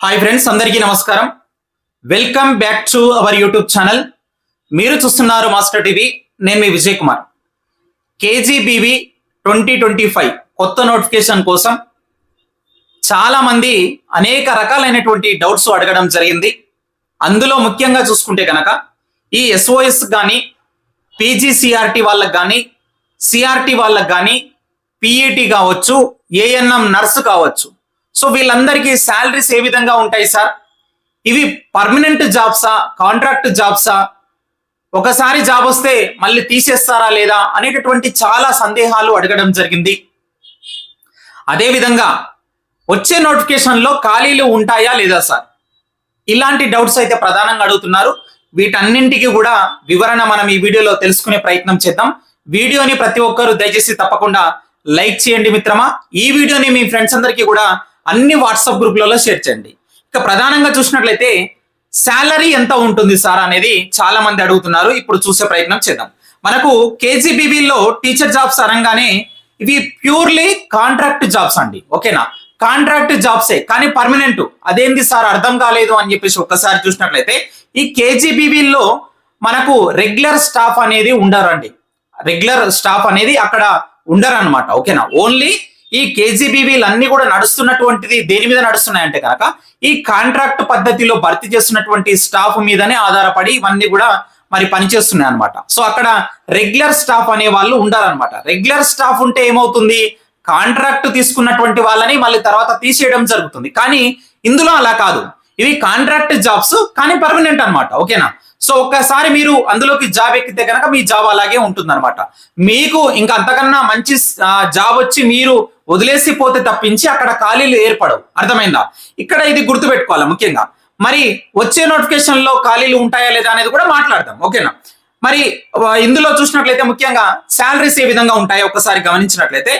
Hi friends అందరికీ నమస్కారం. Welcome back to our YouTube channel మీరు చూస్తున్నారు మాస్టర్ టీవీ నేను మీ Vijay Kumar KGBV twenty twenty five కొత్త నోటిఫికేషన్ కోసం చాలామంది అనేక రకాలైనటువంటి డౌట్స్ అడగడం జరిగింది. అందులో ముఖ్యంగా చూసుకుంటే కనుక ఈ ఎస్ఓఎస్ కానీ పీజీసీఆర్టీ వాళ్ళకి కానీ సిఆర్టీ వాళ్ళకి కానీ పీఈటీ కావచ్చు ఏఎన్ఎం నర్సు కావచ్చు. సో వీళ్ళందరికీ శాలరీస్ ఏ విధంగా ఉంటాయి సార్? ఇవి పర్మనెంట్ జాబ్సా? కాంట్రాక్ట్ జాబ్సా? ఒకసారి జాబ్ వస్తే మళ్ళీ తీసేస్తారా లేదా అనేటటువంటి చాలా సందేహాలు అడగడం జరిగింది. అదేవిధంగా వచ్చే నోటిఫికేషన్లో ఖాళీలు ఉంటాయా లేదా సార్? ఇలాంటి డౌట్స్ అయితే ప్రధానంగా అడుగుతున్నారు. వీటన్నింటికి కూడా వివరణ మనం ఈ వీడియోలో తెలుసుకునే ప్రయత్నం చేద్దాం. వీడియోని ప్రతి ఒక్కరూ దయచేసి తప్పకుండా లైక్ చేయండి మిత్రమా. ఈ వీడియోని మీ ఫ్రెండ్స్ అందరికీ కూడా అన్ని వాట్సాప్ గ్రూప్లలో షేర్ చేయండి. ఇక ప్రధానంగా చూసినట్లయితే శాలరీ ఎంత ఉంటుంది సార్ అనేది చాలా మంది అడుగుతున్నారు. ఇప్పుడు చూసే ప్రయత్నం చేద్దాం. మనకు కేజీబీబీలో టీచర్ జాబ్స్ అనగానే ఇవి ప్యూర్లీ కాంట్రాక్ట్ జాబ్స్ అండి. ఓకేనా? కాంట్రాక్ట్ జాబ్సే కానీ పర్మనెంట్. అదేంది సార్? అర్థం కాలేదు అని చెప్పేసి ఒక్కసారి చూసినట్లయితే ఈ కేజీబీబీలో మనకు రెగ్యులర్ స్టాఫ్ అనేది ఉండరండి. రెగ్యులర్ స్టాఫ్ అనేది అక్కడ ఉండరు అనమాట ఓకేనా? ఓన్లీ ఈ కేజీబీవీలన్నీ కూడా నడుస్తున్నటువంటిది దేని మీద నడుస్తున్నాయంటే కనుక ఈ కాంట్రాక్ట్ పద్ధతిలో భర్తీ చేస్తున్నటువంటి స్టాఫ్ మీదనే ఆధారపడి ఇవన్నీ కూడా మరి పనిచేస్తున్నాయి అనమాట సో అక్కడ రెగ్యులర్ స్టాఫ్ అనే వాళ్ళు ఉండాలన్నమాట. రెగ్యులర్ స్టాఫ్ ఉంటే ఏమవుతుంది? కాంట్రాక్ట్ తీసుకున్నటువంటి వాళ్ళని మళ్ళీ తర్వాత తీసేయడం జరుగుతుంది. కానీ ఇందులో అలా కాదు. ఇవి కాంట్రాక్ట్ జాబ్స్ కానీ పర్మనెంట్ అన్నమాట. ఓకేనా? సో ఒక్కసారి మీరు అందులోకి జాబ్ ఎక్కితే కనుక మీ జాబ్ అలాగే ఉంటుంది అనమాట మీకు ఇంకా అంతకన్నా మంచి జాబ్ వచ్చి మీరు వదిలేసి పోతే తప్పించి అక్కడ ఖాళీలు ఏర్పడవు. అర్థమైందా? ఇక్కడ ఇది గుర్తుపెట్టుకోవాలి ముఖ్యంగా? మరి వచ్చే నోటిఫికేషన్లో ఖాళీలు ఉంటాయా లేదా అనేది కూడా మాట్లాడదాం. ఓకేనా? మరి ఇందులో చూసినట్లయితే ముఖ్యంగా శాలరీస్ ఏ విధంగా ఉంటాయో ఒకసారి గమనించినట్లయితే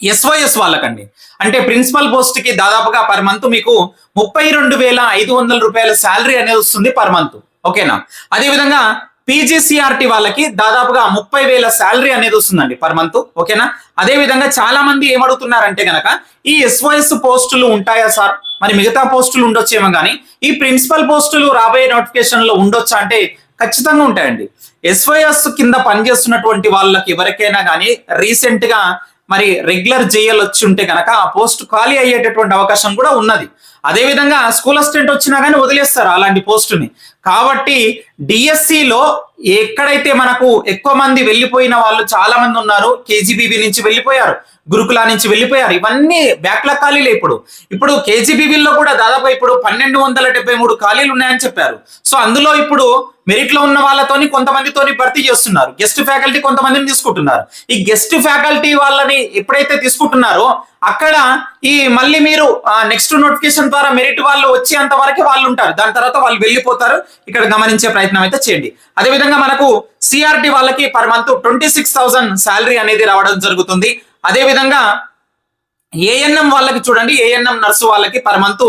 ఎస్వైఎస్ వాళ్ళకండి. అంటే ప్రిన్సిపల్ పోస్ట్కి దాదాపుగా పర్ మంత్ మీకు ముప్పై రెండు వేల ఐదు వందల రూపాయల శాలరీ అనేది వస్తుంది పర్ మంత్. ఓకేనా? అదే విధంగా పీజీసీఆర్టీ వాళ్ళకి దాదాపుగా ముప్పై వేల శాలరీ అనేది వస్తుందండి పర్ మంత్ ఓకేనా? అదే విధంగా చాలా మంది ఏమడుగుతున్నారంటే గనక ఈ ఎస్వైఎస్ పోస్టులు ఉంటాయా సార్? మరి మిగతా పోస్టులు ఉండొచ్చేమో కానీ ఈ ప్రిన్సిపల్ పోస్టులు రాబోయే నోటిఫికేషన్లో ఉండొచ్చా అంటే ఖచ్చితంగా ఉంటాయండి. ఎస్వైఎస్ కింద పనిచేస్తున్నటువంటి వాళ్ళకి ఎవరికైనా కానీ రీసెంట్గా మరి రెగ్యులర్ జేఎల్ వచ్చి ఉంటే కనుక ఆ పోస్ట్ ఖాళీ అయ్యేటటువంటి అవకాశం కూడా ఉన్నది. అదే విధంగా స్కూల్ అసిస్టెంట్ వచ్చినా కానీ వదిలేస్తారు అలాంటి పోస్టుని కాబట్టి డిఎస్సిలో ఎక్కడైతే మనకు ఎక్కువ మంది వెళ్ళిపోయిన వాళ్ళు చాలా మంది ఉన్నారు కేజీబీబీ నుంచి వెళ్ళిపోయారు గురుకుల నుంచి వెళ్ళిపోయారు ఇవన్నీ బ్యాక్లాగ్ ఖాళీలే ఇప్పుడు. ఇప్పుడు కేజీబీబీలో కూడా దాదాపు ఇప్పుడు పన్నెండు వందల డెబ్బై మూడు ఖాళీలు ఉన్నాయని చెప్పారు. సో అందులో ఇప్పుడు మెరిట్లో ఉన్న వాళ్ళతోని కొంతమందితోని భర్తీ చేస్తున్నారు. గెస్ట్ ఫ్యాకల్టీ కొంతమందిని తీసుకుంటున్నారు. ఈ గెస్ట్ ఫ్యాకల్టీ వాళ్ళని ఎప్పుడైతే తీసుకుంటున్నారో అక్కడ ఈ మళ్ళీ మీరు నెక్స్ట్ నోటిఫికేషన్ ద్వారా మెరిట్ వాళ్ళు వచ్చేంత వరకు వాళ్ళు ఉంటారు. దాని తర్వాత వాళ్ళు వెళ్ళిపోతారు. ఇక్కడ గమనించే ప్రయత్నం అయితే చేయండి. అదేవిధంగా మనకు సిఆర్టీ వాళ్ళకి per month twenty six thousand salary అనేది రావడం జరుగుతుంది. అదే విధంగా ఏఎన్ఎం వాళ్ళకి చూడండి ఏఎన్ఎం నర్సు వాళ్ళకి per month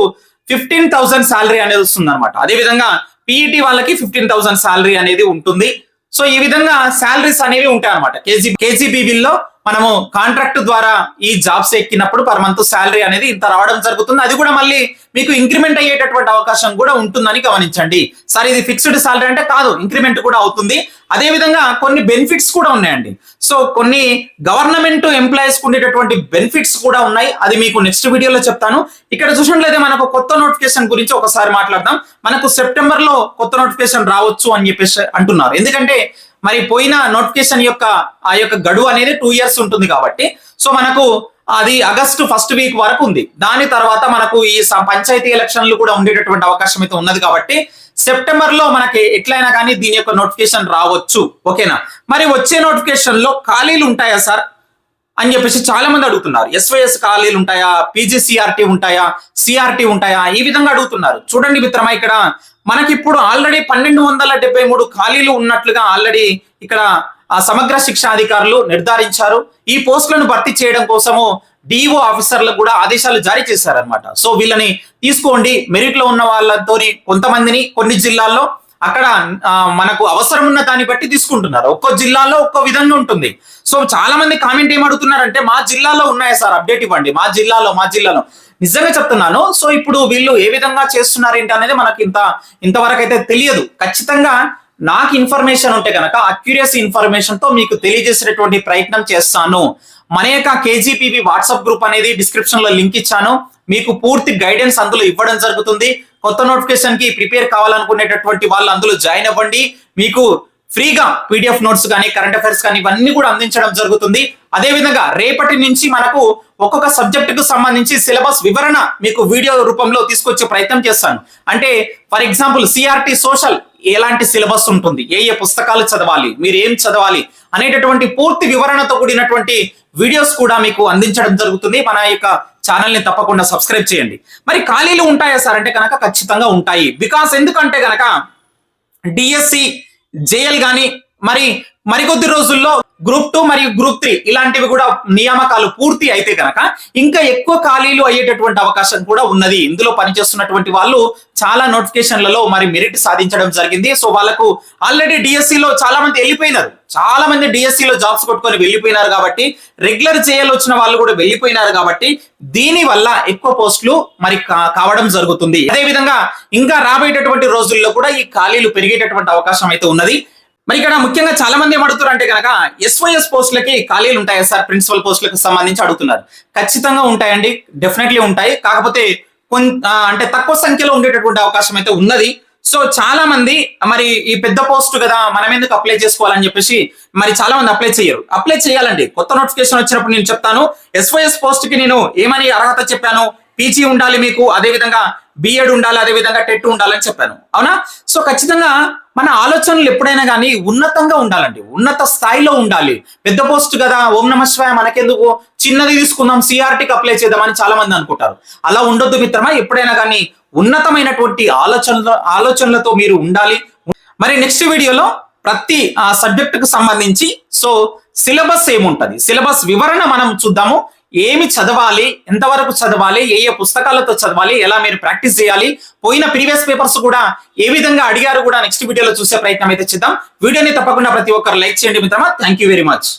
fifteen thousand salary అనేది వస్తుంది అనమాట అదే విధంగా పీఈటీ వాళ్ళకి ఫిఫ్టీన్ థౌసండ్ శాలరీ అనేది ఉంటుంది. సో ఈ విధంగా శాలరీస్ అనేవి ఉంటాయి అనమాట కేజీ కేజీబీబీల్లో మనము కాంట్రాక్ట్ ద్వారా ఈ జాబ్స్ ఎక్కినప్పుడు పర్ మంత్ శాలరీ అనేది ఇంత రావడం జరుగుతుంది. అది కూడా మళ్ళీ మీకు ఇంక్రిమెంట్ అయ్యేటటువంటి అవకాశం కూడా ఉంటుందని గమనించండి. సార్ ఇది ఫిక్స్డ్ శాలరీ అంటే కాదు ఇంక్రిమెంట్ కూడా అవుతుంది. అదే విధంగా కొన్ని బెనిఫిట్స్ కూడా ఉన్నాయండి. సో కొన్ని గవర్నమెంట్ ఎంప్లాయీస్ ఉండేటటువంటి బెనిఫిట్స్ కూడా ఉన్నాయి. అది మీకు నెక్స్ట్ వీడియోలో చెప్తాను. ఇక్కడ చూసినట్లయితే మనకు కొత్త నోటిఫికేషన్ గురించి ఒకసారి మాట్లాడదాం. మనకు సెప్టెంబర్లో కొత్త నోటిఫికేషన్ రావచ్చు అని చెప్పేసి అంటున్నారు. ఎందుకంటే మరి పోయిన నోటిఫికేషన్ యొక్క ఆ యొక్క గడువు అనేది టూ ఇయర్స్ ఉంటుంది కాబట్టి. సో మనకు అది ఆగస్టు ఫస్ట్ వీక్ వరకు ఉంది. దాని తర్వాత మనకు ఈ పంచాయతీ ఎలక్షన్లు కూడా ఉండేటటువంటి అవకాశం అయితే ఉన్నది కాబట్టి సెప్టెంబర్లో మనకి ఎట్లయినా కానీ దీని యొక్క నోటిఫికేషన్ రావచ్చు. ఓకేనా? మరి వచ్చే నోటిఫికేషన్లో ఖాళీలు ఉంటాయా సార్? అని చెప్పేసి చాలా మంది అడుగుతున్నారు ఎస్వైఎస్ ఖాళీలు ఉంటాయా? పీజీసీఆర్టీ ఉంటాయా? సిఆర్టీ ఉంటాయా? ఈ విధంగా అడుగుతున్నారు. చూడండి మిత్రమా ఇక్కడ మనకి ఇప్పుడు ఆల్రెడీ పన్నెండు వందల డెబ్బై మూడు ఖాళీలు ఉన్నట్లుగా ఆల్రెడీ ఇక్కడ ఆ సమగ్ర శిక్షా అధికారులు నిర్ధారించారు. ఈ పోస్టులను భర్తీ చేయడం కోసము డిఓ ఆఫీసర్లకు కూడా ఆదేశాలు జారీ చేశారనమాట సో వీళ్ళని తీసుకోండి. మెరిట్లో ఉన్న వాళ్ళతోని కొంతమందిని కొన్ని జిల్లాల్లో అక్కడ మనకు అవసరం ఉన్న దాన్ని బట్టి తీసుకుంటున్నారు. ఒక్కో జిల్లాలో ఒక్కో విధంగా ఉంటుంది. సో చాలా మంది కామెంట్ ఏం అడుగుతున్నారంటే మా జిల్లాలో ఉన్నాయా సార్? అప్డేట్ ఇవ్వండి. మా జిల్లాలో మా జిల్లాలో. నిజంగా చెప్తున్నాను. సో ఇప్పుడు వీళ్ళు ఏ విధంగా చేస్తున్నారు ఏంటి అనేది మనకి ఇంత ఇంతవరకు అయితే తెలియదు. ఖచ్చితంగా నాకు ఇన్ఫర్మేషన్ ఉంటే కనుక అక్యురియస్ ఇన్ఫర్మేషన్తో మీకు తెలియజేసేటటువంటి ప్రయత్నం చేస్తాను. మన యొక్క కేజీపీబీ వాట్సాప్ గ్రూప్ అనేది డిస్క్రిప్షన్లో లింక్ ఇచ్చాను. మీకు పూర్తి గైడెన్స్ అందులో ఇవ్వడం జరుగుతుంది. కొత్త నోటిఫికేషన్కి ప్రిపేర్ కావాలనుకునేటటువంటి వాళ్ళు అందులో జాయిన్ అవ్వండి. మీకు ఫ్రీగా పీడిఎఫ్ నోట్స్ కానీ కరెంట్ అఫైర్స్ కానీ ఇవన్నీ కూడా అందించడం జరుగుతుంది. అదే విధంగా రేపటి నుంచి మనకు ఒక్కొక్క సబ్జెక్టుకు సంబంధించి సిలబస్ వివరణ మీకు వీడియో రూపంలో తీసుకొచ్చే ప్రయత్నం చేస్తాను. అంటే ఫర్ ఎగ్జాంపుల్ సిఆర్టీ సోషల్ ఎలాంటి సిలబస్ ఉంటుంది? ఏ ఏ పుస్తకాలు చదవాలి? మీరు ఏం చదవాలి? అనేటటువంటి పూర్తి వివరణతో కూడినటువంటి వీడియోస్ కూడా మీకు అందించడం జరుగుతుంది. మన యొక్క ఛానల్ని తప్పకుండా సబ్స్క్రైబ్ చేయండి. మరి ఖాళీలు ఉంటాయా సార్? అంటే కనుక ఖచ్చితంగా ఉంటాయి. బికాస్ ఎందుకంటే కనుక డిఎస్సి జేఎల్ కానీ మరి మరికొద్ది రోజుల్లో గ్రూప్ టూ మరియు గ్రూప్ త్రీ ఇలాంటివి కూడా నియామకాలు పూర్తి అయితే కనుక ఇంకా ఎక్కువ ఖాళీలు అయ్యేటటువంటి అవకాశం కూడా ఉన్నది. ఇందులో పనిచేస్తున్నటువంటి వాళ్ళు చాలా నోటిఫికేషన్లలో మరి మెరిట్ సాధించడం జరిగింది. సో వాళ్ళకు ఆల్రెడీ డిఎస్సి లో చాలా మంది వెళ్ళిపోయినారు. చాలా మంది డిఎస్సి లో జాబ్స్ కొట్టుకొని వెళ్ళిపోయినారు కాబట్టి రెగ్యులర్ చేయాలి వచ్చిన వాళ్ళు కూడా వెళ్ళిపోయినారు కాబట్టి దీని వల్ల ఎక్కువ పోస్టులు మరి కా- కావడం జరుగుతుంది. అదే విధంగా ఇంకా రాబోయేటటువంటి రోజుల్లో కూడా ఈ ఖాళీలు పెరిగేటటువంటి అవకాశం అయితే ఉన్నది. మరి ఇక్కడ ముఖ్యంగా చాలా మంది ఏమడుగుతారు అంటే కనుక ఎస్వైఎస్ పోస్టులకి ఖాళీలు ఉంటాయా సార్? ప్రిన్సిపల్ పోస్టులకు సంబంధించి అడుగుతున్నారు. ఖచ్చితంగా ఉంటాయండి. డెఫినెట్లీ ఉంటాయి. కాకపోతే కొంత అంటే తక్కువ సంఖ్యలో ఉండేటటువంటి అవకాశం అయితే ఉన్నది. సో చాలా మంది మరి ఈ పెద్ద పోస్ట్ కదా మనం ఎందుకు అప్లై చేసుకోవాలని చెప్పేసి మరి చాలా మంది అప్లై చేయరు. అప్లై చేయాలండి. కొత్త నోటిఫికేషన్ వచ్చినప్పుడు నేను చెప్తాను. ఎస్వైఎస్ పోస్ట్కి నేను ఏమని అర్హత చెప్పాను? పీజీ ఉండాలి మీకు. అదే విధంగా బిఎడ్ ఉండాలి అదే విధంగా టెట్ ఉండాలని చెప్పాను. అవునా? సో ఖచ్చితంగా మన ఆలోచనలు ఎప్పుడైనా కానీ ఉన్నతంగా ఉండాలండి. ఉన్నత స్థాయిలో ఉండాలి. పెద్ద పోస్ట్ కదా ఓం నమ శివాయ మనకెందుకు? చిన్నది తీసుకుందాం సిఆర్టీకి అప్లై చేద్దామని చాలా మంది అనుకుంటారు. అలా ఉండొద్దు మిత్రమా? ఎప్పుడైనా కానీ ఉన్నతమైనటువంటి ఆలోచనల ఆలోచనలతో మీరు ఉండాలి. మరి నెక్స్ట్ వీడియోలో ప్రతి ఆ సబ్జెక్ట్కు సంబంధించి సో సిలబస్ ఏముంటది? సిలబస్ వివరణ మనం చూద్దాము. ఏమి చదవాలి? ఎంతవరకు చదవాలి? ఏ ఏ పుస్తకాలతో చదవాలి? ఎలా మీరు ప్రాక్టీస్ చేయాలి? పోయిన ప్రీవియస్ పేపర్స్ కూడా ఏ విధంగా అడిగారు కూడా నెక్స్ట్ వీడియోలో చూసే ప్రయత్నం అయితే చేద్దాం. వీడియోని తప్పకుండా ప్రతి ఒక్కరు లైక్ చేయండి మిత్రమా. Thank you very much